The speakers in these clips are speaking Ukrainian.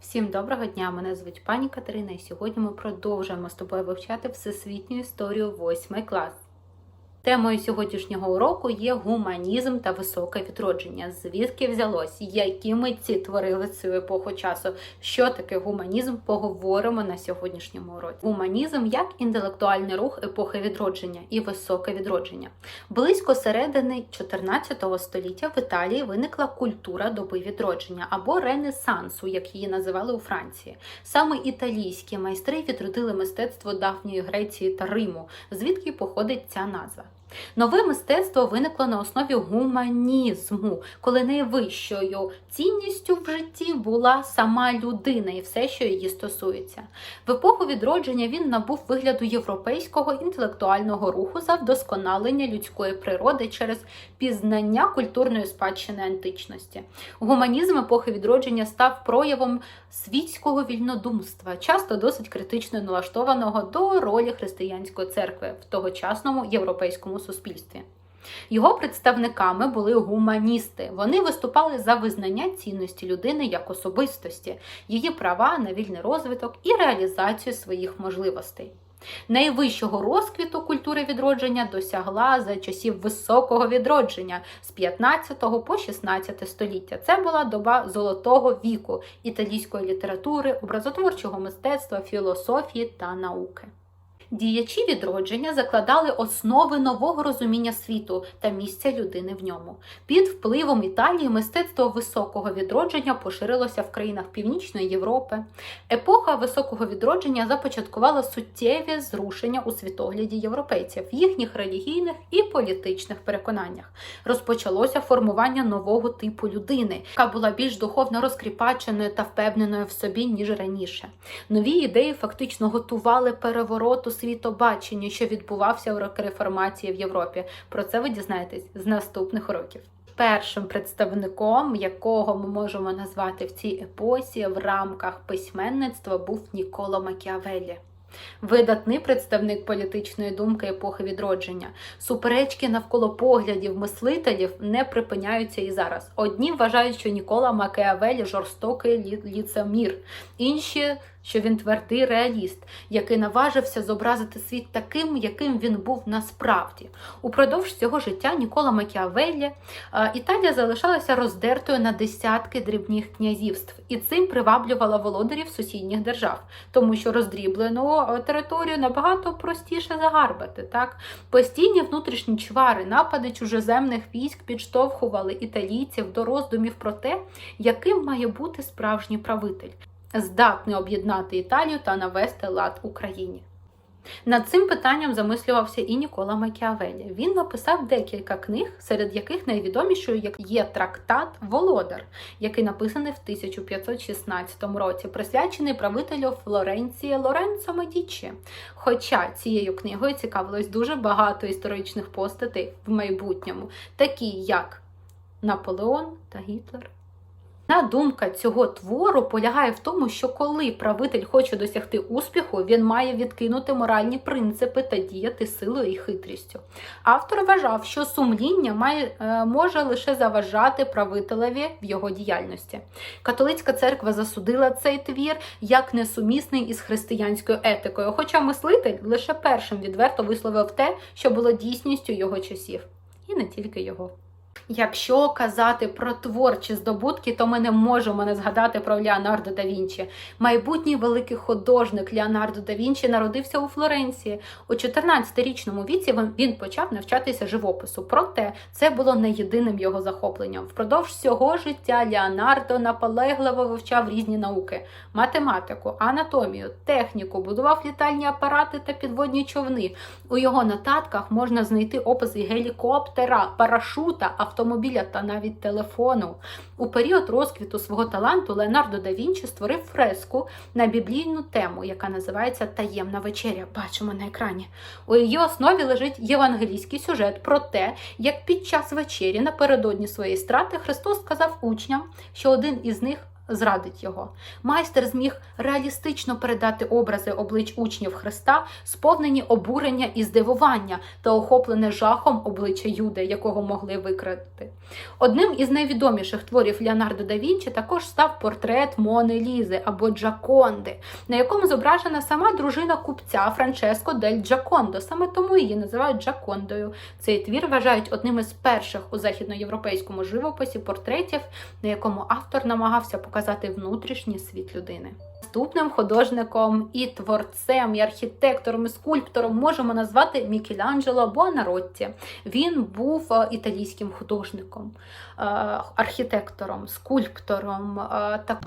Всім доброго дня! Мене звуть пані Катерина, і сьогодні ми продовжуємо з тобою вивчати всесвітню історію 8 клас. Темою сьогоднішнього уроку є гуманізм та високе відродження. Звідки взялось, які митці творили цю епоху часу? Що таке гуманізм? Поговоримо на сьогоднішньому уроці. Гуманізм як інтелектуальний рух епохи відродження і високе відродження. Близько середини 14 століття в Італії виникла культура доби відродження або Ренесансу, як її називали у Франції. Саме італійські майстри відродили мистецтво давньої Греції та Риму, звідки походить ця назва. Нове мистецтво виникло на основі гуманізму, коли найвищою цінністю в житті була сама людина і все, що її стосується. В епоху відродження він набув вигляду європейського інтелектуального руху за вдосконалення людської природи через пізнання культурної спадщини античності. Гуманізм епохи відродження став проявом світського вільнодумства, часто досить критично налаштованого до ролі християнської церкви в тогочасному європейському суспільстві. Його представниками були гуманісти. Вони виступали за визнання цінності людини як особистості, її права на вільний розвиток і реалізацію своїх можливостей. Найвищого розквіту культури відродження досягла за часів високого відродження з 15 по 16 століття. Це була доба золотого віку італійської літератури, образотворчого мистецтва, філософії та науки. Діячі відродження закладали основи нового розуміння світу та місця людини в ньому. Під впливом Італії мистецтво високого відродження поширилося в країнах Північної Європи. Епоха високого відродження започаткувала суттєві зрушення у світогляді європейців, їхніх релігійних і політичних переконаннях. Розпочалося формування нового типу людини, яка була більш духовно розкріпаченою та впевненою в собі ніж раніше. Нові ідеї фактично готували переворот у світобаченню, що відбувався у роки реформації в Європі. Про це ви дізнаєтесь з наступних років. Першим представником, якого ми можемо назвати в цій епосі в рамках письменництва, був Ніколо Макіавеллі. Видатний представник політичної думки епохи відродження. Суперечки навколо поглядів мислителів не припиняються і зараз. Одні вважають, що Нікола Макіавеллі жорстокий ліцемір, інші, що він твердий реаліст, який наважився зобразити світ таким, яким він був насправді. Упродовж цього життя Нікола Макіавеллі е, Італія залишалася роздертою на десятки дрібних князівств, і цим приваблювала володарів сусідніх держав, тому що роздріблену е, територію набагато простіше загарбати. Так? Постійні внутрішні чвари, напади чужоземних військ підштовхували італійців до роздумів про те, яким має бути справжній правитель, здатний об'єднати Італію та навести лад Україні. Над цим питанням замислювався і Нікола Макіавелі. Він написав декілька книг, серед яких найвідомішою є трактат Володар, який написаний в 1516 році, присвячений правителю Флоренції Лоренцо Медічі. Хоча цією книгою цікавилось дуже багато історичних постатей в майбутньому, такі як Наполеон та Гітлер. Одна думка цього твору полягає в тому, що коли правитель хоче досягти успіху, він має відкинути моральні принципи та діяти силою і хитрістю. Автор вважав, що сумління має, е, може лише заважати правителеві в його діяльності. Католицька церква засудила цей твір як несумісний із християнською етикою, хоча мислитель лише першим відверто висловив те, що було дійсністю його часів, і не тільки його. Якщо казати про творчі здобутки, то ми не можемо не згадати про Леонардо да Вінчі. Майбутній великий художник Леонардо да Вінчі народився у Флоренції. У 14-річному віці він- почав навчатися живопису. Проте це було не єдиним його захопленням. Впродовж всього життя Леонардо наполегливо вивчав різні науки: математику, анатомію, техніку, будував літальні апарати та підводні човни. У його нотатках можна знайти описи гелікоптера, парашута, автомобіля та навіть телефону. У період розквіту свого таланту Леонардо да Вінчі створив фреску на біблійну тему, яка називається Таємна вечеря. Бачимо на екрані. У її основі лежить євангелійський сюжет про те, як під час вечері напередодні своєї страти Христос сказав учням, що один із них зрадить його. Майстер зміг реалістично передати образи облич учнів Христа, сповнені обурення і здивування та охоплене жахом обличчя Юди, якого могли викрати. Одним із найвідоміших творів Леонардо да Вінчі також став портрет Мони Лізи або Джаконди, на якому зображена сама дружина купця Франческо дель Джакондо. Саме тому її називають Джакондою. Цей твір вважають одним із перших у західноєвропейському живописі портретів, на якому автор намагався показати внутрішній світ людини. Наступним художником і творцем, і архітектором, і скульптором можемо назвати Мікеланджело Буонаротті. Він був е, італійським художником, е, архітектором, скульптором. Так... та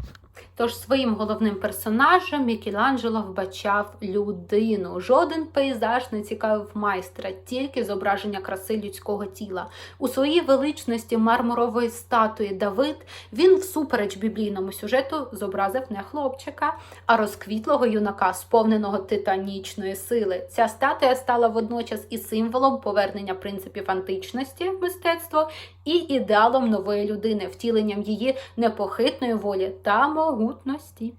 Тож своїм головним персонажем Мікеланджело вбачав людину. Жоден пейзаж не цікавив майстра, тільки зображення краси людського тіла. У своїй величності мармурової статуї Давид він, всупереч біблійному сюжету, зобразив не хлопчика, а розквітлого юнака, сповненого титанічної сили. Ця статуя стала водночас і символом повернення принципів античності мистецтво і ідеалом нової людини, втіленням її непохитної волі та могутності.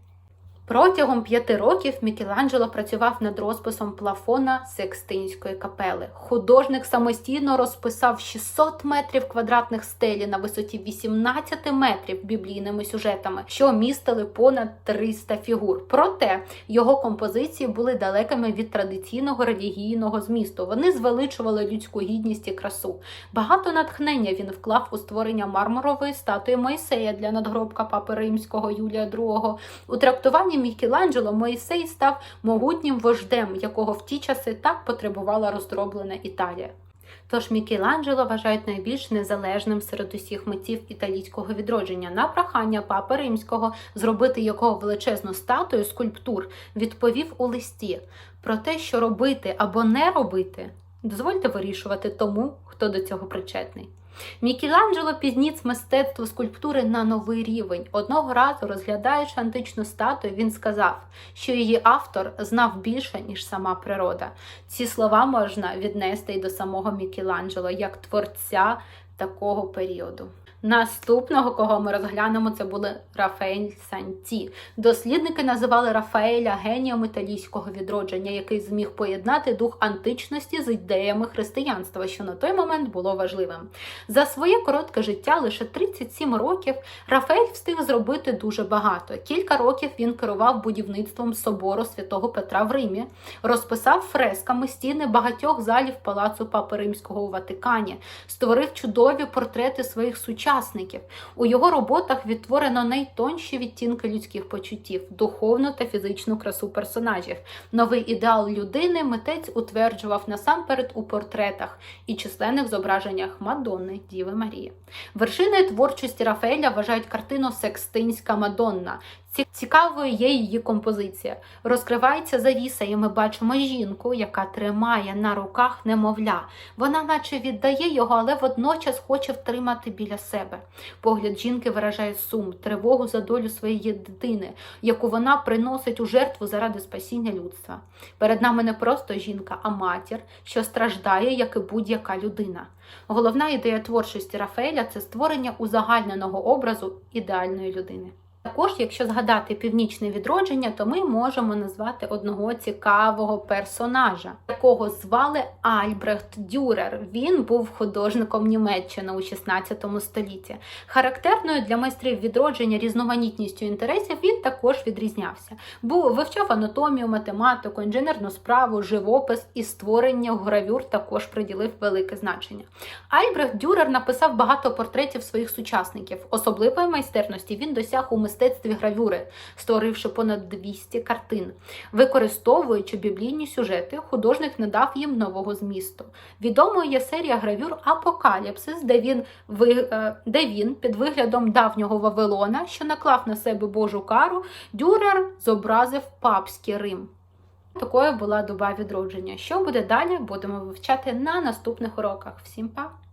Протягом п'яти років Мікеланджело працював над розписом плафона Секстинської капели. Художник самостійно розписав 600 метрів квадратних стелі на висоті 18 метрів біблійними сюжетами, що містили понад 300 фігур. Проте його композиції були далекими від традиційного релігійного змісту. Вони звеличували людську гідність і красу. Багато натхнення він вклав у створення мармурової статуї Мойсея для надгробка папи римського Юлія II. У трактуванні Мікеланджело Моїсей став могутнім вождем, якого в ті часи так потребувала роздроблена Італія. Тож Мікеланджело вважають найбільш незалежним серед усіх митців італійського відродження. На прохання папи римського зробити його величезну статую скульптур відповів у листі про те, що робити або не робити, дозвольте вирішувати тому, хто до цього причетний. Мікеланджело підніс мистецтво скульптури на новий рівень. Одного разу, розглядаючи античну статую, він сказав, що її автор знав більше, ніж сама природа. Ці слова можна віднести й до самого Мікеланджело як творця такого періоду. Наступного, кого ми розглянемо, це були Рафаель Санті. Дослідники називали Рафаеля генієм італійського відродження, який зміг поєднати дух античності з ідеями християнства, що на той момент було важливим. За своє коротке життя, лише 37 років, Рафаель встиг зробити дуже багато. Кілька років він керував будівництвом собору святого Петра в Римі, розписав фресками стіни багатьох залів палацу Папи Римського у Ватикані, створив чудові портрети своїх сучасників учасників. У його роботах відтворено найтонші відтінки людських почуттів, духовну та фізичну красу персонажів. Новий ідеал людини митець утверджував насамперед у портретах і численних зображеннях Мадонни Діви Марії. Вершиною творчості Рафаеля вважають картину Секстинська Мадонна. Цікавою є її композиція. Розкривається завіса, і ми бачимо жінку, яка тримає на руках немовля. Вона, наче віддає його, але водночас хоче втримати біля себе. Погляд жінки виражає сум, тривогу за долю своєї дитини, яку вона приносить у жертву заради спасіння людства. Перед нами не просто жінка, а матір, що страждає, як і будь-яка людина. Головна ідея творчості Рафаеля це створення узагальненого образу ідеальної людини. Також, якщо згадати північне відродження, то ми можемо назвати одного цікавого персонажа, якого звали Альбрехт Дюрер. Він був художником Німеччини у 16 столітті. Характерною для майстрів відродження різноманітністю інтересів він також відрізнявся. Був вивчав анатомію, математику, інженерну справу, живопис і створення гравюр також приділив велике значення. Альбрехт Дюрер написав багато портретів своїх сучасників. Особливої майстерності він досяг у мистецтві гравюри, створивши понад 200 картин. Використовуючи біблійні сюжети, художник надав їм нового змісту. Відомою є серія гравюр Апокаліпсис, де він, де він під виглядом давнього Вавилона, що наклав на себе Божу кару, Дюрер зобразив папський Рим. Такою була доба відродження. Що буде далі, будемо вивчати на наступних уроках. Всім па!